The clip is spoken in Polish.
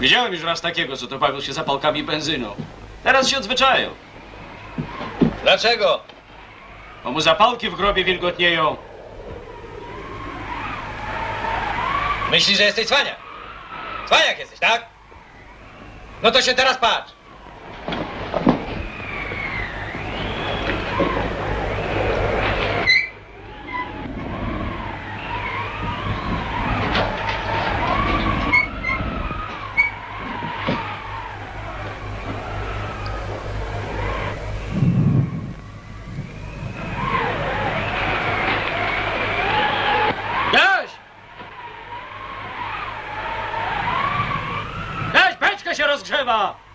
Widziałem już raz takiego, co to bawił się zapałkami benzyną. Teraz się odzwyczają, Dlaczego? bo mu zapałki w grobie wilgotnieją. Myślisz, że jesteś cwaniak? Cwaniak jesteś, tak? No to się teraz patrz. Się rozgrzewa!